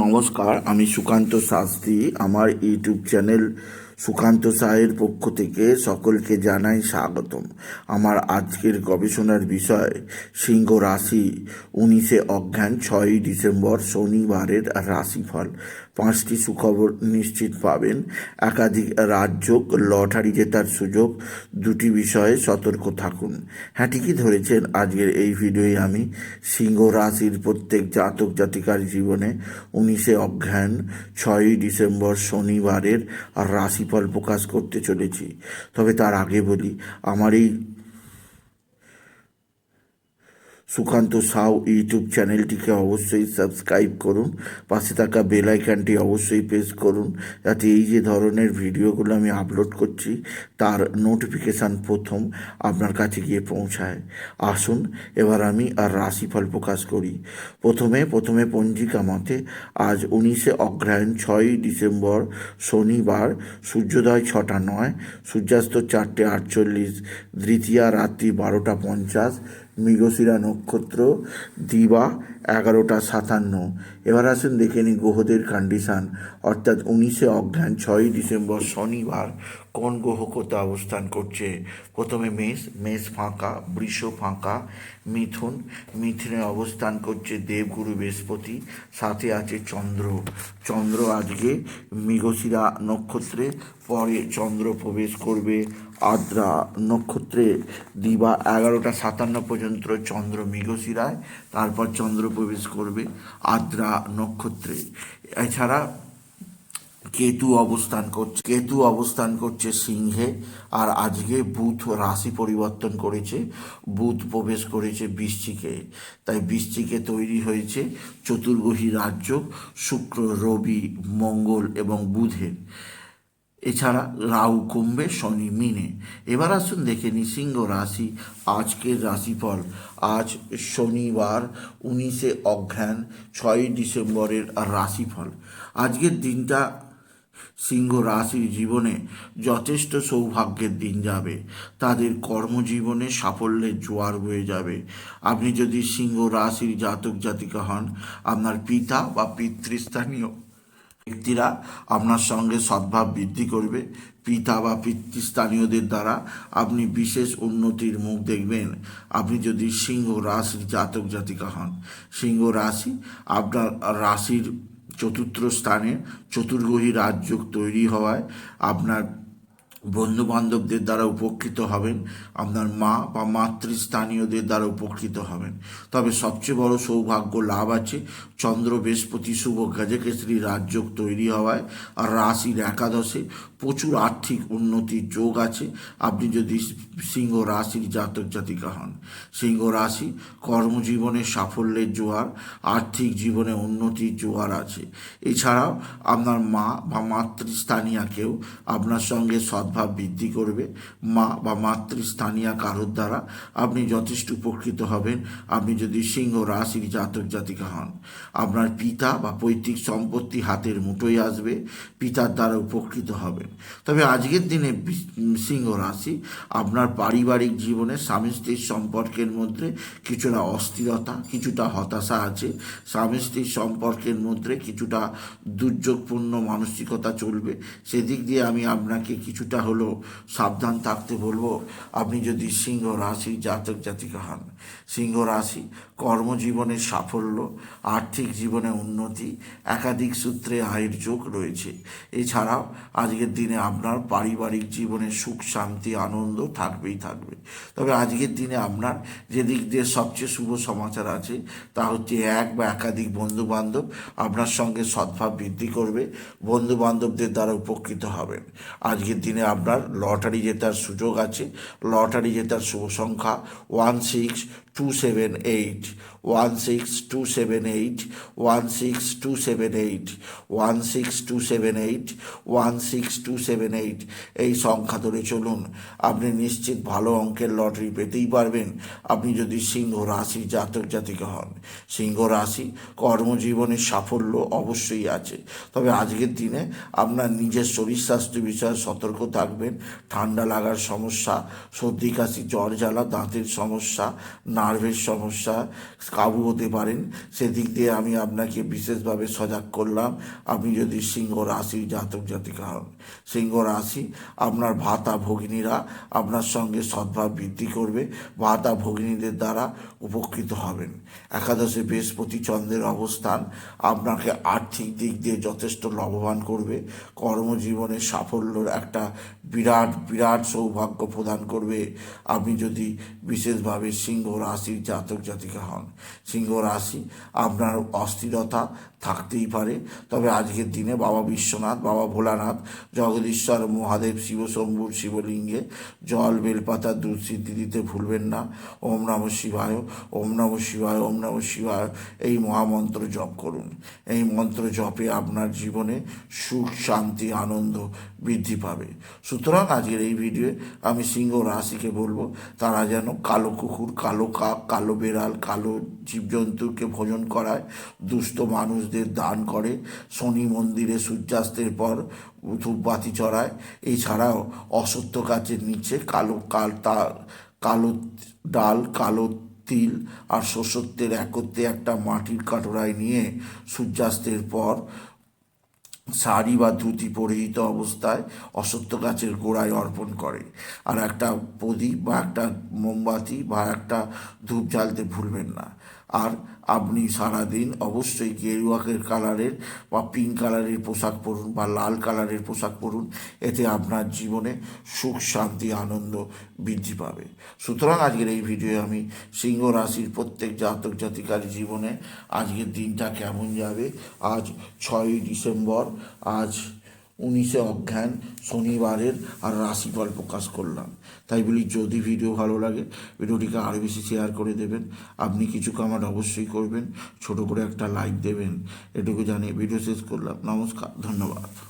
নমস্কার আমি সুকান্ত শাস্ত্রী আমার ইউটিউব চ্যানেল সুকান্ত সাহের পক্ষ থেকে সকলকে জানাই স্বাগতম। আমার আজকের গবেষণার বিষয়, সিংহ রাশি, উনিশে অজ্ঞান, ছয়ই ডিসেম্বর, শনিবারের রাশিফল। পাঁচটি সুখবর নিশ্চিত পাবেন। একাধিক রাজ্য লটারি জেতার সুযোগ। দুটি বিষয়ে সতর্ক থাকুন। হ্যাঁ ঠিকই ধরেছেন, আজকের এই ভিডিওয়ে আমি। সিংহ রাশির প্রত্যেক জাতক জাতিকার জীবনে উনিশে অজ্ঞান, ছয়ই ডিসেম্বর, শনিবারের রাশিফল প্রকাশ করতে চলেছি। তবে তার আগে বলি আমার এই সুকান্ত সাউ ইউটিউব চ্যানেলটিকে অবশ্যই সাবস্ক্রাইব করুন। পাশে থাকা বেল আইকনটি অবশ্যই প্রেস করুন, যাতে এই যে ধরনের ভিডিওগুলো আমি আপলোড করছি, তার নোটিফিকেশান প্রথম আপনার কাছে গিয়ে পৌঁছায়। আসুন, এবার আমি আর রাশিফল প্রকাশ করি। প্রথমে প্রথমে পঞ্জিকা মতে। আজ উনিশে অগ্রহায়ণ ছয়ই ডিসেম্বর শনিবার, সূর্যোদয় ছটা নয়, সূর্যাস্ত চারটে আটচল্লিশ, দ্বিতীয়া রাত্রি বারোটা পঞ্চাশ মৃগশিরা নক্ষত্র, দিবা এগারোটা সাতান্ন। এবার আসুন দেখে নিই গ্রহদের কন্ডিশান অর্থাৎ উনিশে অজ্ঞান ছয়ই ডিসেম্বর, শনিবার। কোন গ্রহ কোথায় অবস্থান করছে? প্রথমে মেষ মেষ ফাঁকা, বৃষ ফাঁকা, মিথুন, মিথুনে অবস্থান করছে দেবগুরু বৃহস্পতি, সাথে আছে চন্দ্র। চন্দ্র আজকে মৃগশিরা নক্ষত্রে, পরে চন্দ্র প্রবেশ করবে আদ্রা নক্ষত্রে। দিবা এগারোটা সাতান্ন পর্যন্ত চন্দ্র মৃগশিরায়, তারপর চন্দ্র প্রবেশ করবে আদ্রা নক্ষত্রে। এছাড়া কেতু অবস্থান করছে, কেতু অবস্থান করছে সিংহে, আর আজকে বুধ রাশি পরিবর্তন করেছে, বুধ প্রবেশ করেছে বৃশ্চিকে। তাই বৃশ্চিকে তৈরি হয়েছে চতুর্গ্রহী রাজ্য, শুক্র, রবি, মঙ্গল এবং বুধের। এছাড়া রাহু, কুম্ভে, শনি, মিনে। এবার আসুন দেখে নি সিংহ রাশি, আজকের রাশিফল। আজ শনিবার উনিশে অজ্ঞান ছয়ই ডিসেম্বরের রাশিফল। আজকের দিনটা সিংহ রাশির জীবনে যথেষ্ট সৌভাগ্যের দিন যাবে। তাদের কর্মজীবনে সাফল্যের জোয়ার বয়ে যাবে। আপনি যদি সিংহ রাশির জাতক জাতিকা হন, আপনার পিতা বা পিতৃস্থানীয় ব্যক্তিরা আপনার সঙ্গে সদ্ভাব বৃদ্ধি করবে। পিতা বা পিতৃস্থানীয়দের দ্বারা আপনি বিশেষ উন্নতির মুখ দেখবেন। আপনি যদি সিংহ রাশির জাতক জাতিকা হন, সিংহ রাশি আপনার রাশির চতুর্থ স্থানে চতুর্গ্রহী রাজযোগ তৈরি হওয়ায় আপনার বন্ধু বান্ধবদের দ্বারা উপকৃত হবেন, আপনার মা বা মাতৃস্থানীয়দের দ্বারা উপকৃত হবেন। তবে সবচেয়ে বড় সৌভাগ্য লাভ আছে, চন্দ্র, বৃহস্পতি, শুভ গজকেশরী রাজযোগ তৈরি হওয়ায়, আর রাশির একাদশে প্রচুর আর্থিক উন্নতির যোগ আছে। আপনি যদি সিংহ রাশির জাতক জাতিকা হন, সিংহ রাশি কর্মজীবনে সাফল্যের জোয়ার, আর্থিক জীবনে উন্নতির জোয়ার আছে। এছাড়াও আপনার মা বা মাতৃস্থানীয়াকেও আপনার সঙ্গে সদ্ভাব বৃদ্ধি করবে। মা বা মাতৃস্থানীয় কারোর দ্বারা আপনি যথেষ্ট উপকৃত হবেন। আপনি যদি সিংহ রাশির জাতক, জাতিকা হন, আপনার পিতা বা পৈতৃক সম্পত্তি হাতের মুঠোয় আসবে। পিতার দ্বারা উপকৃত হবেন। তবে আজকের দিনে সিংহ রাশি আপনার পারিবারিক জীবনে স্বামী স্ত্রীর সম্পর্কের মধ্যে কিছুটা অস্থিরতা, কিছুটা হতাশা আছে। স্বামী স্ত্রীর সম্পর্কের মধ্যে কিছুটা দুর্যোগপূর্ণ মানসিকতা চলবে। সেদিক দিয়ে আমি আপনাকে কিছুটা হলেও সাবধান থাকতে বলব। আপনি যদি সিংহ রাশি জাতক জাতিকা হন, সিংহ রাশি কর্মজীবনের সাফল্য, আর্থিক জীবনে উন্নতি, একাধিক সূত্রে আয়ের যোগ রয়েছে। এছাড়াও আজকের দিনে আপনার পারিবারিক জীবনে সুখ, শান্তি, আনন্দ থাকবেই থাকবে। তবে আজকের দিনে আপনার যে দিক দিয়ে সবচেয়ে শুভ সমাচার আছে, তা হচ্ছে এক বা একাধিক বন্ধু বান্ধব আপনার সঙ্গে সদ্ভাব বৃদ্ধি করবে। বন্ধু বান্ধবদের দ্বারা উপকৃত হবেন। আজকের দিনে আপনার লটারি জেতার সুযোগ আছে লটারি জেতার শুভ সংখ্যা one six two seven eight one six two seven eight one six two seven eight one six two seven eight one six two seven eight এই সংখ্যা ধরে চলুন। আপনি নিশ্চিত ভালো অঙ্কের লটারি পেতেই পারবেন। আপনি যদি সিংহ রাশি জাতক জাতিকা হন, সিংহ রাশি কর্মজীবনে সাফল্য অবশ্যই আছে। তবে আজকের দিনে আপনার নিজের শরীর স্বাস্থ্য বিষয়ে সতর্ক থাকবেন। ঠান্ডা লাগার সমস্যা, সর্দি, কাশি, জ্বর, জ্বালা, দাঁতের সমস্যা নার্ভের সমস্যা কাবু হতে পারেন। সেদিক দিয়ে আমি আপনাকে বিশেষভাবে সজাগ করলাম। আপনি যদি সিংহ রাশির জাতক জাতিকা হন, সিংহ রাশি, আপনার ভাতা ভগিনীরা আপনার সঙ্গে সদ্ভাব বৃদ্ধি করবে। ভাতা ভগিনীদের দ্বারা উপকৃত হবেন। একাদশে বৃহস্পতি চন্দ্রের অবস্থান আপনাকে আর্থিক দিক দিয়ে যথেষ্ট লাভবান করবে। কর্মজীবনে সাফল্যর একটা বিরাট বিরাট সৌভাগ্য প্রদান করবে। আপনি যদি বিশেষভাবে সিংহ রাশির জাতক জাতিকা হন। সিংহ রাশি আপনার অস্থিরতা থাকতেই পারে। তবে আজকের দিনে বাবা বিশ্বনাথ, বাবা ভোলানাথ, জগদীশ্বর, মহাদেব শিবশম্ভুর শিবলিঙ্গে জল, বেলপাতা দুধ সিদ্ধি দিতে ভুলবেন না। ওম নম শিবায়, ওম নম শিবায়, ওম নম শিবায়। এই মহামন্ত্র জপ করুন। এই মন্ত্র জপে আপনার জীবনে সুখ, শান্তি, আনন্দ বৃদ্ধি পাবে। সুতরাং আজকের এই ভিডিওয়ে আমি সিংহ রাশিকে বলব, তারা যেন কালো কুকুর, কালো কাক, কালো বেড়াল, কালো জীবজন্তুকে ভোজন করায়। দুস্থ মানুষদের দান করে। শনি মন্দিরে সূর্যাস্তের পর ধূপবাতি চড়ায়। এছাড়াও অসত্য গাছের নিচে কালো কাল, তা, কালো ডাল, কালো তিল আর শস্যত্বের একত্রে একটা মাটির কাটোরায় নিয়ে সূর্যাস্তের পর শাড়ি বা ধুতি পরিহিত অবস্থায় অশ্বত্থ গাছের গোড়ায় অর্পণ করে। আর একটা প্রদীপ বা একটা মোমবাতি বা একটা ধূপ জ্বালতে ভুলবেন না। আর আপনি সারাদিন অবশ্যই গেরুয়াকের কালারের বা পিঙ্ক কালারের পোশাক পরুন বা লাল কালারের পোশাক পরুন। এতে আপনার জীবনে সুখ, শান্তি, আনন্দ বৃদ্ধি পাবে। সুতরাং আজকের এই ভিডিও আমি সিংহ রাশির প্রত্যেক জাতক জাতিকার জীবনে আজকের দিনটা কেমন যাবে? আজ ছয়ই ডিসেম্বর, আজ উনিশে অজ্ঞান শনিবারের আর রাশিফল প্রকাশ করলাম। তাই বলি, যদি ভিডিও ভালো লাগে, ভিডিওটিকে আরও বেশি শেয়ার করে দেবেন। আপনি কিছু কামাট অবশ্যই করবেন। ছোট করে একটা লাইক দেবেন। এটুকু জানিয়ে ভিডিও শেষ করলাম। নমস্কার, ধন্যবাদ।